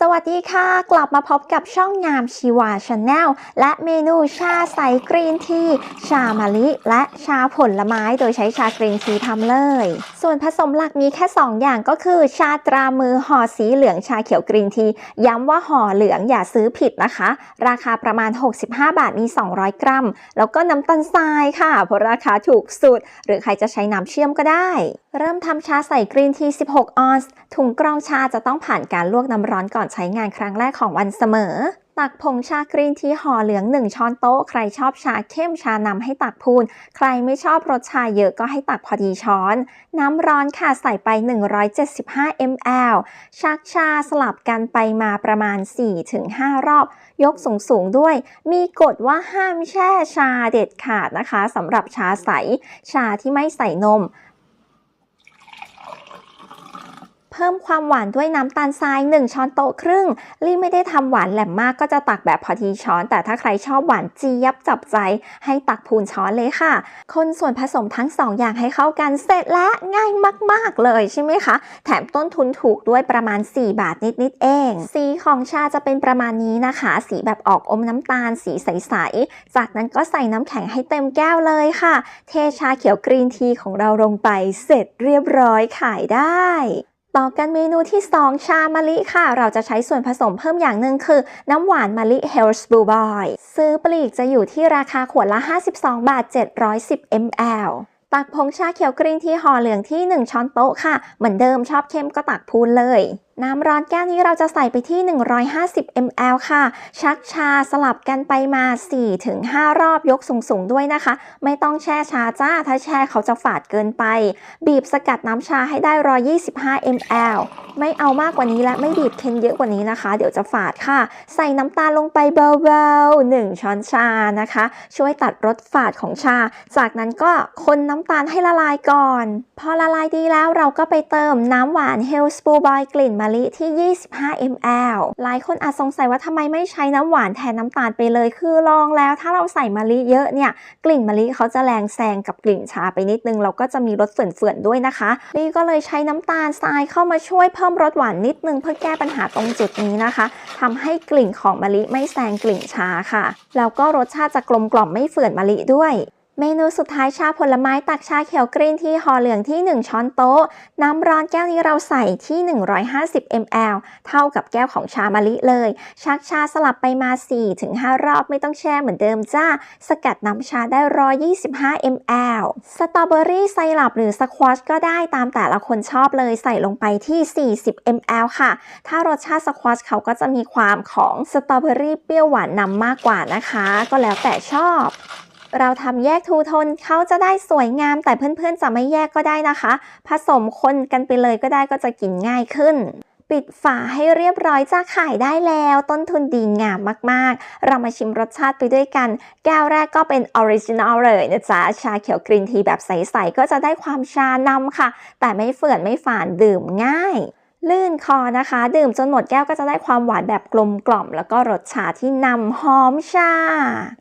สวัสดีค่ะ กลับมาพบกับช่องงามชีวาชาแนลและเมนูชาใสกรีนที ชามะลิ และชาผลไม้โดยใช้ชากรีนทีทำเลย ส่วนผสมหลักมีแค่ 2 อย่างก็คือ ชาตรามือห่อสีเหลืองชาเขียวกรีนที ย้ำว่าห่อเหลืองอย่าซื้อผิดนะคะ ราคาประมาณ 65 บาทมี 200 กรัม แล้วก็น้ำตาลทรายค่ะเพราะราคาถูกสุด หรือใครจะใช้น้ำเชื่อมก็ได้ เริ่มทำชาใส่กรีนที 16 ออนซ์ถุงกรองชาจะต้องผ่านการลวกน้ำร้อนก่อนใช้งานครั้งแรกของวันเสมอ ตักผงชากรีนที่ห่อเหลือง 1 ช้อนโต๊ะ ใครชอบชาเข้มชานำให้ตักพูน ใครไม่ชอบรสชาเยอะก็ให้ตักพอดีช้อน น้ำร้อนค่ะใส่ไป 175 ml ชักชาสลับกันไปมาประมาณ 4-5 รอบ ยกสูงๆด้วย มีกฎว่าห้ามแช่ชาเด็ดขาดนะคะสำหรับชาใส ชาที่ไม่ใส่นม เพิ่มความหวานด้วยน้ำตาลทราย 1 ช้อนโต๊ะครึ่ง ลี่ไม่ได้ทำหวานแหลมมากก็จะตักแบบพอดีช้อน แต่ถ้าใครชอบหวานเจี๊ยบจับใจ ให้ตักพูนช้อนเลยค่ะ คนส่วนผสมทั้ง 2 อย่างให้เข้ากันเสร็จและง่ายมาก ๆ เลยใช่ไหมคะ แถมต้นทุนถูกด้วยประมาณ 4 บาทนิด ๆ เอง สีของชาจะเป็นประมาณนี้นะคะ สีแบบออกอมน้ำตาลสีใส ๆ จากนั้นก็ใส่น้ำแข็งให้เต็มแก้วเลยค่ะ เทชาเขียวกรีนทีของเราลงไปเสร็จเรียบร้อยขายได้ ต่อกันเมนูที่ 2 ชามะลิค่ะ เราจะใช้ส่วนผสมเพิ่มอย่างหนึ่งคือ น้ำหวานมะลิ h e l s b l u e Boy ซื้อปลีกจะอยู่ที่ราคาขวดละ 52 บาท 710 ml ตักผงชาเขียวกรีนที่ห่อเหลืองที่ 1 ช้อนโต๊ะค่ะ เหมือนเดิมชอบเข้มก็ตักพูนเลย น้ำร้อนแก้วนี้เราจะใส่ไปที่ 150 ml ค่ะ ชักชาสลับกันไปมา 4-5 รอบยกสูงๆด้วยนะคะ ไม่ต้องแช่ชาจ้า ถ้าแช่เขาจะฝาดเกินไป บีบสกัดน้ำชาให้ได้ 125 ml ไม่เอามากกว่านี้และไม่บีบเค็มเยอะกว่านี้นะคะ เดี๋ยวจะฝาดค่ะ ใส่น้ำตาลลงไปเบาๆ1ช้อนชานะคะ ช่วยตัดรสฝาดของชา จากนั้นก็คนน้ำตาลให้ละลายก่อน พอละลายดีแล้วเราก็ไปเติมน้ำหวาน h e l s p o o Boy กลิ่นมาะลิที่ 25 ml หลายคนอาจสงสัยว่าทำไมไม่ใช้น้ำหวานแทนน้ำตาลไปเลย คือลองแล้วถ้าเราใส่มะลิเยอะเนี่ย กลิ่นมะลิเขาจะแรงแซงกับกลิ่นชาไปนิดนึง เราก็จะมีรสเฟื่อนๆด้วยนะคะลี่ก็เลยใช้น้ำตาลทรายเข้ามาช่วยเพิ่มรสหวานนิดนึงเพื่อแก้ปัญหาตรงจุดนี้นะคะทำให้กลิ่นของมะลิไม่แซงกลิ่นชาค่ะ แล้วก็รสชาติจะกลมกล่อมไม่เฟื่อนมะลิด้วย เมนูสุดท้ายชาผลไม้ตักชาเขียวกรีนที่ห่อเหลืองที่ 1 ช้อนโต๊ะ น้ำร้อนแก้วนี้เราใส่ที่ 150 ml เท่ากับแก้วของชามะลิเลย ชักชาสลับไปมา 4-5 รอบไม่ต้องแช่เหมือนเดิมจ้า สกัดน้ำชาได้ 125 ml สตรอเบอรี่ไซรัปหรือสควอชก็ได้ตามแต่ละคนชอบเลยใส่ลงไปที่ 40 ml ค่ะ ถ้ารสชาติสควอชเขาก็จะมีความของสตรอเบอรี่เปรี้ยวหวานนำมากกว่านะคะ ก็แล้วแต่ชอบ เราทำแยกทูโทนเขาจะได้สวยงาม แต่เพื่อนๆจะไม่แยกก็ได้นะคะ ผสมคนกันไปเลยก็ได้ก็จะกินง่ายขึ้น ปิดฝาให้เรียบร้อยจะขายได้แล้ว ต้นทุนดีงามมากๆ เรามาชิมรสชาติไปด้วยกัน แก้วแรกก็เป็นออริจินอลเลยนะจ๊ะ ชาเขียวกรีนทีแบบใสๆก็จะได้ความชานำค่ะ แต่ไม่เฝื่อนไม่ฝาดดื่มง่าย ลื่นคอนะคะ ดื่มจนหมดแก้วก็จะได้ความหวานแบบกลมกล่อม แล้วก็รสชาที่นำหอมชา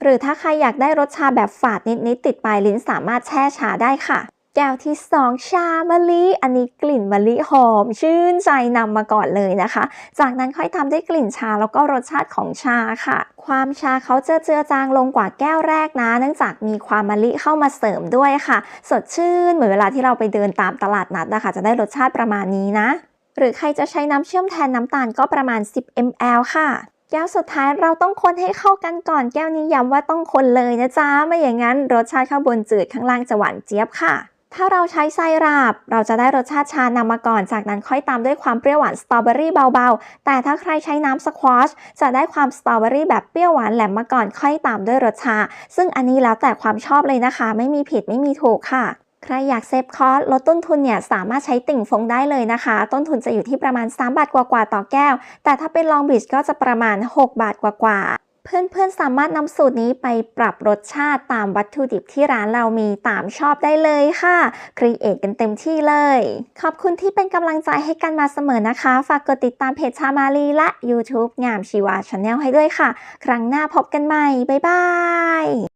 หรือถ้าใครอยากได้รสชาแบบฝาดนิดๆติดปลายลิ้นสามารถแช่ชาได้ค่ะ แก้วที่ 2 ชามะลิ อันนี้กลิ่นมะลิหอม ชื่นใจนำมาก่อนเลยนะคะ จากนั้นค่อยทำด้วยกลิ่นชาแล้วก็รสชาติของชาค่ะ ความชาเขาจะเจือจางลงกว่าแก้วแรกนะ เนื่องจากมีความมะลิเข้ามาเสริมด้วยค่ะ สดชื่นเหมือนเวลาที่เราไปเดินตามตลาดนัดนะคะ จะได้รสชาติประมาณนี้นะ หรือใครจะใช้น้ำเชื่อมแทนน้ำตาลก็ประมาณ 10 ml ค่ะ แก้วสุดท้ายเราต้องคนให้เข้ากันก่อนแก้วนี้ย้ำว่าต้องคนเลยนะจ๊ะ ไม่อย่างนั้นรสชาติข้างบนจืดข้างล่างจะหวานเจี๊ยบค่ะถ้าเราใช้ไซรัปเราจะได้รสชาติชานำมาก่อน จากนั้นค่อยตามด้วยความเปรี้ยวหวานสตรอเบอรี่เบาๆ แต่ถ้าใครใช้น้ำสควอชจะได้ความสตรอเบอรี่แบบเปรี้ยวหวานแหลมมาก่อน ค่อยตามด้วยรสชา ซึ่งอันนี้แล้วแต่ความชอบเลยนะคะ ไม่มีผิดไม่มีถูกค่ะ ใครอยากเซฟคอสลดต้นทุนเนี่ยสามารถใช้ติ่งฟงได้เลยนะคะ ต้นทุนจะอยู่ที่ประมาณ 3 บาทกว่าๆต่อแก้ว แต่ถ้าเป็นลองบิชก็จะประมาณ 6 บาทกว่าๆเพื่อนๆ สามารถนำสูตรนี้ไปปรับรสชาติตามวัตถุดิบที่ร้านเรามีตามชอบได้เลยค่ะครีเอทกันเต็มที่เลย ขอบคุณที่เป็นกำลังใจให้กันมาเสมอนะคะ ฝากกดติดตามเพจชามาลีและ YouTube งามชีวาชาแนลให้ด้วยค่ะ ครั้งหน้าพบกันใหม่ บ๊ายบาย